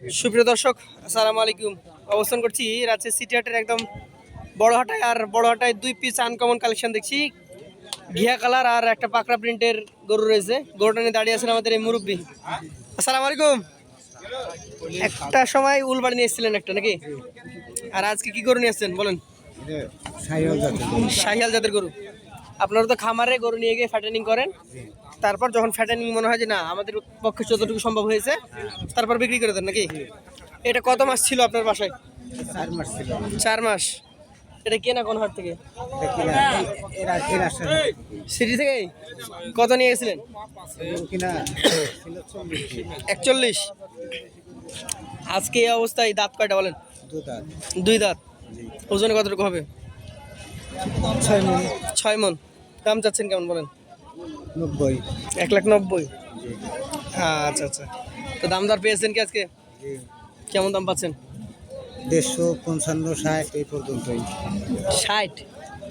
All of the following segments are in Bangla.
সুপ্রিয় দর্শক আসসালামু আলাইকুম। অবস্থান করছি রাজশাহী সিটি হাটের একদম বড় হাটায় আর বড় হাটায় দুই পিস আনকমন কালেকশন দেখছি। ঘিয়া কালার আর একটা পাকড়া প্রিন্টের গরু রয়েছে। গরুটা নিয়ে দাঁড়িয়ে আছেন আমাদের এই মুরব্বী। আসসালামু আলাইকুম। একটা সময় উলবাড়ি নিয়ে এসেছিলেন একটা নাকি? আর আজকে কি গরু নিয়ে এসেছেন বলেন? শাহিয়াল জাতের গরু। আপনারা তো খামারে গরু নিয়ে গিয়ে ফ্যাটেনিং করেন। তারপর যখন ফ্যাটেনিং মনে হয় যে না আমাদের পক্ষে যতটুকু সম্ভব হয়েছে তারপর বিক্রি করে দেন নাকি? এটা কত মাস ছিল আপনার বাসায়? চার মাস ছিল। চার মাস। এটা কেনা কোন হাট থেকে? সিটি থেকে কত নিয়ে গেছিলেন? একচল্লিশ। আজকে এই অবস্থায় দাঁত কয়টা বলেন? দুই দাঁত। ওজনে কতটুকু হবে? ছয় মন। ছয় মন। দাম চাচ্ছেন কেমন বলেন? নব্বই। এক লাখ নব্বই? জি আচ্ছা আচ্ছা। তো দাম দর পেয়েছেন কি আজকে? কেমন দাম পাচ্ছেন? দেড়শো পঞ্চান্ন ষাট এই পর্যন্তই। ষাট?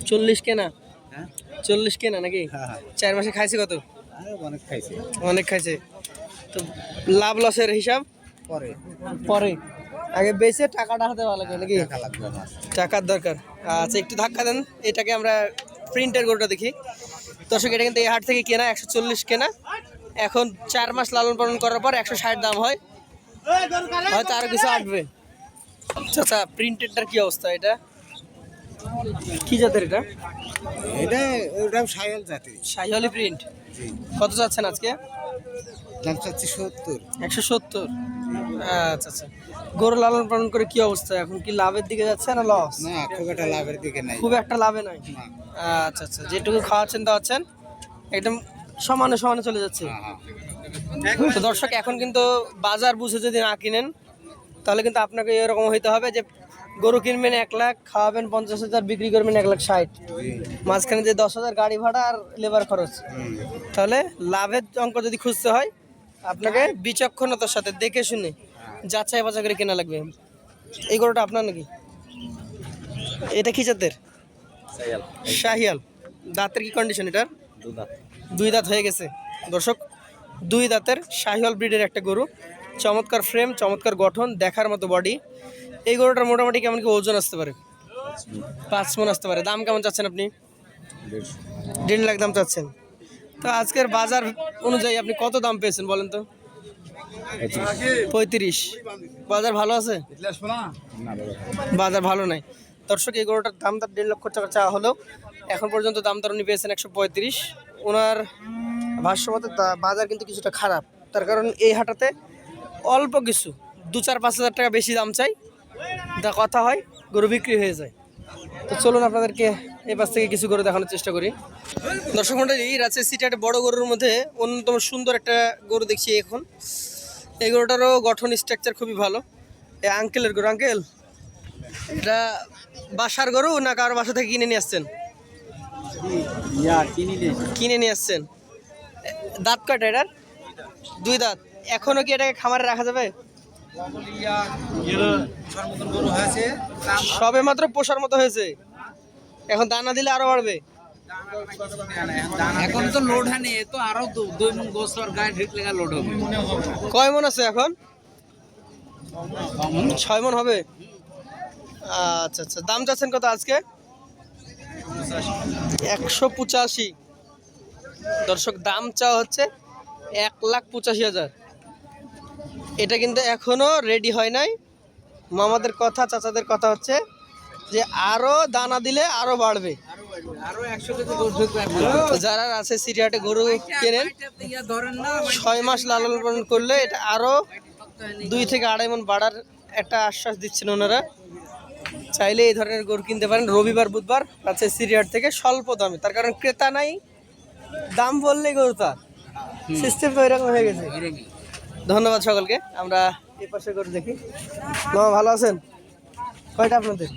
চল্লিশ কেনা? হ্যাঁ। চল্লিশ কেনা নাকি? হ্যাঁ হ্যাঁ। চার মাসে খাইছে কত? অনেক খাইছে। অনেক খাইছে। তো লাভ লসের হিসাব? পরে। পরে। আগে বেচে টাকাটা হাতে ভালো লাগে নাকি? টাকার দরকার। আচ্ছা একটু ধাক্কা দেন। এটাকে আমরা প্রিন্টের গরুটা দেখি। দর্শক এটা কিন্তু এই হাট থেকে কেনা একশো চল্লিশ কেনা। এখন চার মাস লালন পালন করার পর একশো ষাট দাম হয়। হয়তো আরও কিছু আসবে। আচ্ছা প্রিন্টেডটার কি অবস্থা এটা? কি জাতের এটা? এটা ওটা সাইহল জাতি শাহিওয়ালি প্রিন্ট কত চাচ্ছেন আজকে? দাম চাচ্ছি সত্তর। একশো সত্তর? আচ্ছা আচ্ছা। গরু লালন পালন করে কি অবস্থা? এখন কি লাভের দিকে যাচ্ছে না লস না খুব একটা লাভের দিকে নাই। খুব একটা লাভে নয় আচ্ছা আচ্ছা। যেটুকু খাওয়াচ্ছেন দাওয়াচ্ছেন একদম সমানে সমানে চলে যাচ্ছে। হ্যাঁ হ্যাঁ। তো দর্শক এখন কিন্তু বাজার বুঝে যদি না কিনেন তাহলে কিন্তু আপনাকে এরকম হইতে হবে যে গরু কিনবেন এক লাখ খাওয়াবেন পঞ্চাশ হাজার বিক্রি করবেন এক লাখ ষাট। মাঝখানে যে দশ হাজার গাড়ি ভাড়া আর লেবার খরচ। তাহলে লাভের অঙ্ক যদি খুঁজতে হয় আপনাকে বিচক্ষণতার সাথে দেখে শুনে যাচাই বাছাই করে কেনা লাগবে। এই গরুটা আপনার নাকি? এটা কি জাতের? শাহিয়াল দাঁতের কি কন্ডিশন এটার? দুই দাঁত। হয়ে গেছে। দর্শক দুই দাঁতের শাহিয়াল ব্রিডের একটা গরু। চমৎকার ফ্রেম চমৎকার গঠন দেখার মতো বডি এই গরুটার মোটামুটি কেমন কি ওজন আসতে পারে? পাঁচ মন। আসতে পারে। দাম কেমন চাচ্ছেন আপনি? দেড় লাখ দাম চাচ্ছেন। তো আজকের বাজার অনুযায়ী আপনি কত দাম পেয়েছেন বলেন তো? পঁয়ত্রিশ। বাজার ভালো আছে? বাজার ভালো নাই। দর্শক, এই গরুটার দাম তার দেড় লক্ষ টাকা চাওয়া হলো। এখন পর্যন্ত দাম তার উনি পেয়েছেন একশো পঁয়ত্রিশ। ওনার ভাষ্যমতে বাজার কিন্তু কিছুটা খারাপ। তার কারণ এই হাটাতে অল্প কিছু, দু চার পাঁচ হাজার টাকা বেশি দাম চাই। যা কথা হয়, গরু বিক্রি হয়ে যায়। তো চলুন আপনাদেরকে পাশ থেকে কিছু গরু দেখানোর চেষ্টা করি। দর্শক মন্ডলী রাজশাহী সিটি একটা বড় গরুর মধ্যে অন্যতম সুন্দর একটা গরু দেখছি এখন। এই গরুটারও গঠন স্ট্রাকচার খুবই ভালো। এই আঙ্কেলের গরু আঙ্কেল এটা বাসার গরু না কারও বাসা থেকে কিনে নিয়ে আসছেন? কিনি নিয়ে আসছেন। দাঁত কয়টা এটার? দুই দাঁত। এখনও কি এটাকে খামারে রাখা যাবে? সবে মাত্র পোষার মতো হয়েছে। এখন দানা দিলে আরও বাড়বে। এখন তো লোড হয়নি এ তো আরও দুই মন গোসর গায়ে ঢিক লেগা লোড হবে। কয় মন আছে এখন? ছয় মন হবে? আচ্ছা আচ্ছা। দাম চাচ্ছেন কত আজকে? একশো পঁচাশি। দর্শক দাম চাওয়া হচ্ছে এক লাখ পঁচাশি হাজার। এটা কিন্তু এখনও রেডি হয় নাই। মামাদের কথা চাচাদের কথা হচ্ছে। যে আরও দানা দিলে আরও বাড়বে। যারা আছে সিরিয়াটে গরু কেনেন ছয় মাস লালন পালন করলে এটা আরও দুই থেকে আড়াই মন বাড়ার একটা আশ্বাস দিচ্ছেন ওনারা। চাইলে এই ধরনের গরু কিনতে পারেন রবিবার বুধবার আছে সিরিয়ার থেকে স্বল্প দামে। তার কারণ ক্রেতা নাই দাম বললেই গরু তার সিস্টেম তো এরকম হয়ে গেছে। ধন্যবাদ সকলকে আমরা এই পাশে গরু দেখি। মামা ভালো আছেন? কয়টা আপনাদের?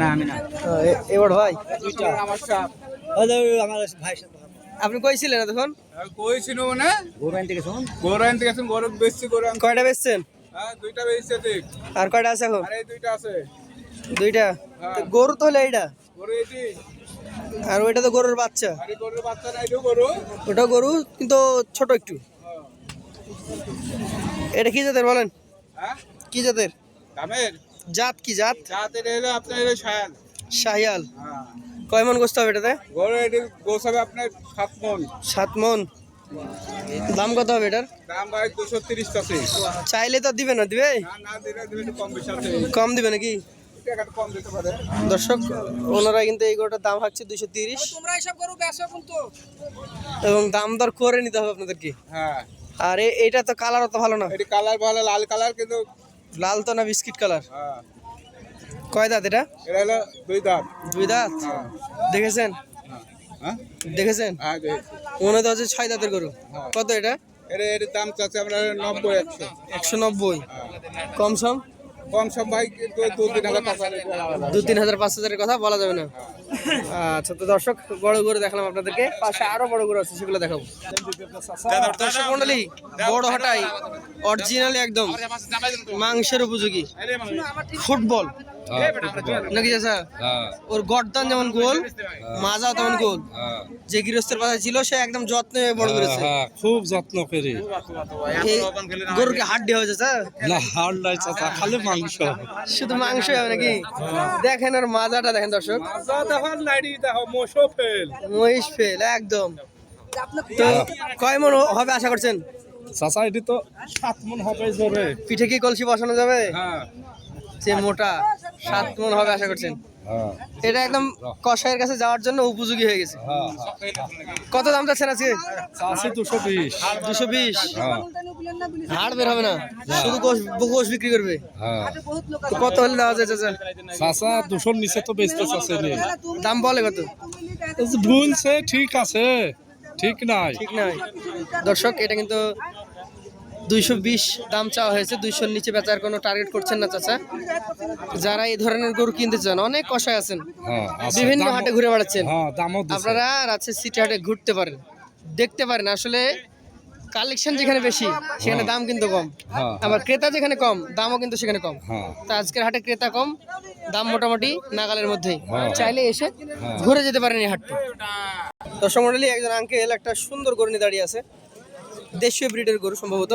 না আমি না। এবার ভাই? আমার ভাই আপনি কইছিলেন এতক্ষণ? কইছিল মানে? গরু আনতে গেছুন গরু আনতে গেছেন গরু বেশি গরু আনতে কয়টা বেচছেন? হ্যাঁ দুইটা বেশি ঠিক আর কয়টা আছে এখন? আর এই দুইটা আছে। দুইটা? তো গরু তো হলে এইটা? গরু এটি আর ওইটা তো গরুর বাচ্চা। আর গরুর বাচ্চা নাই তো গরু। ওটা গরু কিন্তু ছোট একটু। এটা কি জাতের বলেন? হ্যাঁ? কি জাতের? দামের? জাত কি জাত? জাতের এলো আপনার এলো সায়াল শাহিয়াল হ্যাঁ। কয় মন গোস্ত হবে এটাতে? গরু এটি গোস হবে আপনার সাত মন। সাত মন। দাম কত হবে এটার? দাম ভাই দুশো তিরিশ আছে চাইলে তো দিবে না দিবে? না না দিলে দিলে কম বেশি আছে। কম দিবে নাকি? দর্শক ওনারা কিন্তু এই গরুটার দাম হচ্ছে দুশো তিরিশ। তোমরা এসব করো ব্যবসা কিন্তু এবং দাম দর করে নিতে হবে আপনাদেরকে। হ্যাঁ। আর এ- এইটা তো কালার অত ভালো না। এটি কালার ভালো লাল কালার কিন্তু লাল তো না বিস্কিট কালার? হ্যাঁ। কয় দাঁত এটা? এটা হলো দুই দাঁত। দুই দাঁত? হ্যাঁ। দেখেছেন? হ্যাঁ। দেখেছেন? হ্যাঁ দেখ। মনে তো হচ্ছে ছয় দাঁতের গরু। কত এটা? এটা এর দাম চাচ্ছে আমরা নব্বই একশো। একশো নব্বই। কম সম? কম ভাই দু তিন হাজার টাকা রেখে আলাদা। দু তিন হাজার পাঁচ হাজারের কথা বলা যাবে না। আচ্ছা তো দর্শক বড় গরু দেখালাম আপনাদেরকে। পাশে আরও বড় গরু আছে সেগুলো দেখাবো। দর্শক মন্ডলী বড় হাটাই অরিজিনালি একদম মাংসের উপযোগী। ফুটবল। নাকি চাচা? ওর গর্দান যেমন গোল মাজাও তেমন গোল। যে গৃহস্থের পাশে ছিল সে একদম যত্নে বড় করেছে। হ্যাঁ খুব যত্ন করি। হাড্ডি হয়েছে স্যার না হাড় নাই চাচা খালি মাংস। শুধু মাংস হবে নাকি? দেখেন আর মাজাটা দেখেন দর্শক। মহিষ ফেল একদম। তো কয় মন হবে আশা করছেন? চাচা এটি তো সাত মন হবে জোরে। পিঠে কি কলসি বসানো যাবে? হ্যাঁ। যে মোটা সাত মন হবে আশা করছেন? হ্যাঁ। এটা একদম কষাইয়ের কাছে যাওয়ার জন্য উপযোগী হয়ে গেছে। হ্যাঁ। কত দাম চাচ্ছেন আজকে? দুশো বিশ। দুশো বিশ? হ্যাঁ। হাড় বের হবে না? শুধু গোশ বিক্রি করবে? কত হলে দেওয়া যায় চাচা? চাচা দুশোর নিচে তো বেচতে চাষে দাম বলে কত? ভুলছে ঠিক আছে। ঠিক নাই। ঠিক নয় দর্শক এটা কিন্তু দুইশো বিশ দাম চাওয়া হয়েছে দুইশোর নিচে বেচার কোনো টার্গেট করছেন না চাচা। যারা এই ধরনের গরু কিনতে চান অনেক কষায় আছেন। হ্যাঁ বিভিন্ন হাটে ঘুরে বেড়াচ্ছেন। হ্যাঁ। আপনারা রাজশাহী সিটি হাটে ঘুরতে পারেন। দেখতে পারেন আসলে কালেকশন যেখানে বেশি সেখানে দাম কিন্তু কম। হ্যাঁ। আবার ক্রেতা যেখানে কম দামও কিন্তু সেখানে কম। হ্যাঁ। তো আজকের হাটে ক্রেতা কম দাম মোটামুটি নাগালের মধ্যেই। হ্যাঁ। চাইলে এসে হ্যাঁ। ঘুরে যেতে পারেন এই হাটটা দর্শক মন্ডলী একজন আঙ্কেল একটা সুন্দর গরু নিয়ে দাঁড়িয়ে আছে। দেশীয় ব্রিডের গরু সম্ভবত।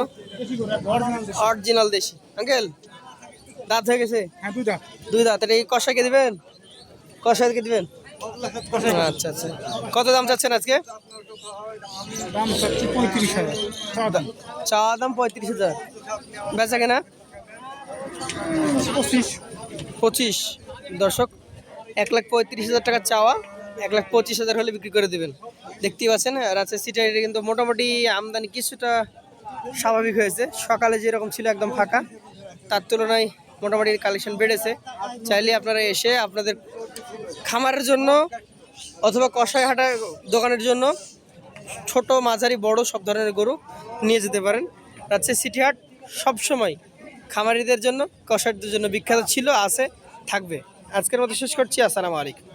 অরিজিনাল দেশি। আঙ্কেল দাঁত হয়ে গেছে? দুই দাঁত। এটা এই কষাইকে দিবেন? কষাইকে দিবেন? আচ্ছা আচ্ছা। কত দাম চাচ্ছেন আজকে? চাওয়া দাম। পঁয়ত্রিশ হাজার। বেচা কেনা? পঁচিশ। দর্শক এক লাখ পঁয়ত্রিশ হাজার টাকা চাওয়া। এক লাখ পঁচিশ হাজার হলে বিক্রি করে দেবেন। দেখতেই পাচ্ছেন রাজশাহী সিটি কিন্তু মোটামুটি আমদানি কিছুটা স্বাভাবিক হয়েছে। সকালে যেরকম ছিল একদম ফাঁকা, তার তুলনায় মোটামুটি কালেকশন বেড়েছে। চাইলে আপনারা এসে আপনাদের খামারের জন্য অথবা কষাই হাটা দোকানের জন্য ছোট, মাঝারি, বড় সব ধরনের গরু নিয়ে যেতে পারেন। রাজশাহী সিটি হাট সবসময় খামারিদের জন্য, কষাইদের জন্য বিখ্যাত ছিল, আছে, থাকবে। আজকের মতো শেষ করছি, আসসালামু আলাইকুম।